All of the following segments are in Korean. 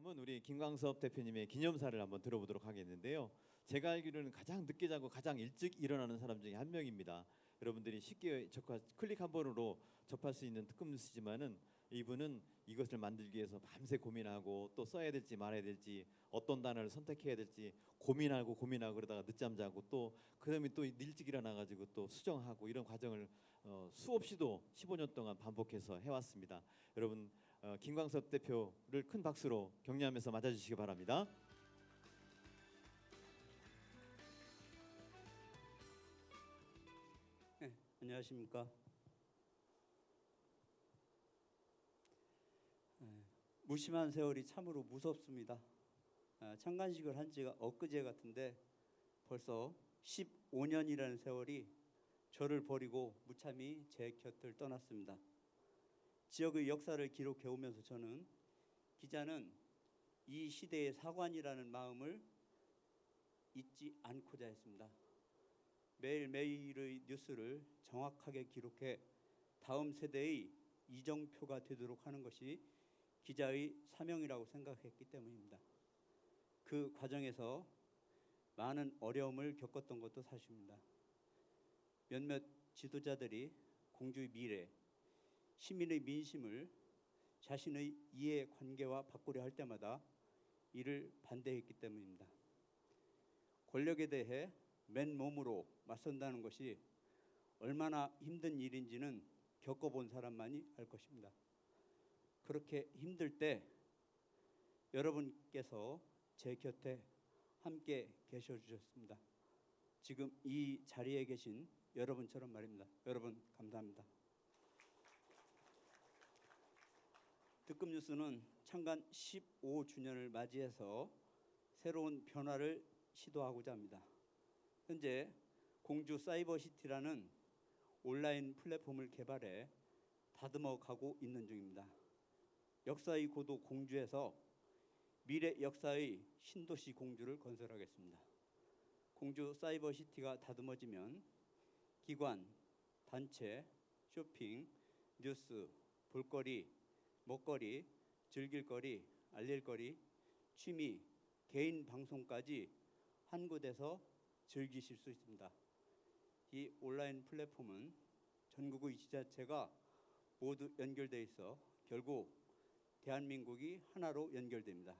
다음은 우리 김광섭 대표님의 기념사를 한번 들어보도록 하겠는데요. 제가 알기로는 가장 늦게 자고 가장 일찍 일어나는 사람 중에 한 명입니다. 여러분들이 쉽게 접할 클릭 한 번으로 접할 수 있는 특급 뉴스지만은 이분은 이것을 만들기 위해서 밤새 고민하고 또 써야 될지 말아야 될지 어떤 단어를 선택해야 될지 고민하고 고민하고 그러다가 늦잠 자고 또 그다음에 또 일찍 일어나 가지고 또 수정하고 이런 과정을 어, 수없이도 15년 동안 반복해서 해왔습니다. 여러분 어, 김광섭 대표를 큰 박수로 격려하면서 맞아주시기 바랍니다. 안녕하십니까. 네, 무심한 세월이 참으로 무섭습니다. 아, 창간식을 한 지가 엊그제 같은데 벌써 15년이라는 세월이 저를 버리고 무참히 제 곁을 떠났습니다. 지역의 역사를 기록해 오면서 저는 기자는 이 시대의 사관이라는 마음을 잊지 않고자 했습니다. 매일매일의 뉴스를 정확하게 기록해 다음 세대의 이정표가 되도록 하는 것이 기자의 사명이라고 생각했기 때문입니다. 그 과정에서 많은 어려움을 겪었던 것도 사실입니다. 몇몇 지도자들이 공주의 미래, 시민의 민심을 자신의 이해 관계와 바꾸려 할 때마다 이를 반대했기 때문입니다. 권력에 대해 맨몸으로 맞선다는 것이 얼마나 힘든 일인지는 겪어본 사람만이 알 것입니다. 그렇게 힘들 때 여러분께서 제 곁에 함께 계셔 주셨습니다. 지금 이 자리에 계신 여러분처럼 말입니다. 여러분 감사합니다. 특급 뉴스는 창간 15주년을 맞이해서 새로운 변화를 시도하고자 합니다. 현재 공주 사이버시티라는 온라인 플랫폼을 개발해 다듬어 가고 있는 중입니다. 역사의 고도 공주에서 미래 역사의 신도시 공주를 건설하겠습니다. 공주 사이버시티가 다듬어지면 기관, 단체, 쇼핑, 뉴스, 볼거리, 먹거리, 즐길거리, 알릴거리, 취미, 개인 방송까지 한 곳에서 즐기실 수 있습니다. 이 온라인 플랫폼은 전국의 지자체가 모두 연결돼 있어 결국 대한민국이 하나로 연결됩니다.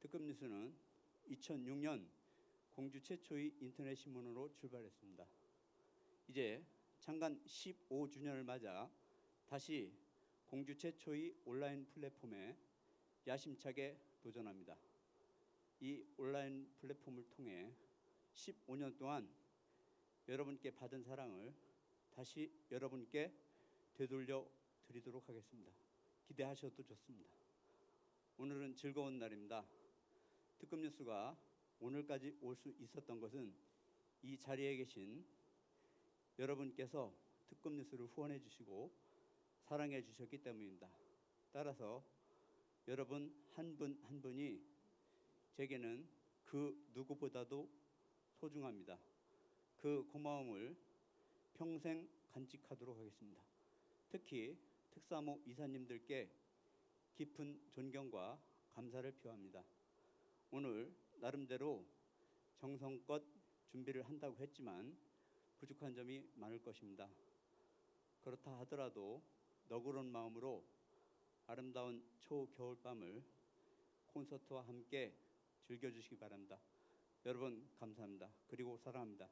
특급 뉴스는 2006년 공주 최초의 인터넷 신문으로 출발했습니다. 이제 창간 15주년을 맞아 다시 공주 최초의 온라인 플랫폼에 야심차게 도전합니다. 이 온라인 플랫폼을 통해 15년 동안 여러분께 받은 사랑을 다시 여러분께 되돌려 드리도록 하겠습니다. 기대하셔도 좋습니다. 오늘은 즐거운 날입니다. 특급 뉴스가 오늘까지 올 수 있었던 것은 이 자리에 계신 여러분께서 특급 뉴스를 후원해 주시고 사랑해 주셨기 때문입니다. 따라서 여러분 한 분한 분이 제게는 그 누구보다도 소중합니다. 그 고마움을 평생 간직하도록 하겠습니다. 특히 특사모 이사님들께 깊은 존경과 감사를 표합니다. 오늘 나름대로 정성껏 준비를 한다고 했지만 부족한 점이 많을 것입니다. 그렇다 하더라도 너그러운 마음으로 아름다운 초겨울밤을 콘서트와 함께 즐겨주시기 바랍니다. 여러분 감사합니다. 그리고 사랑합니다.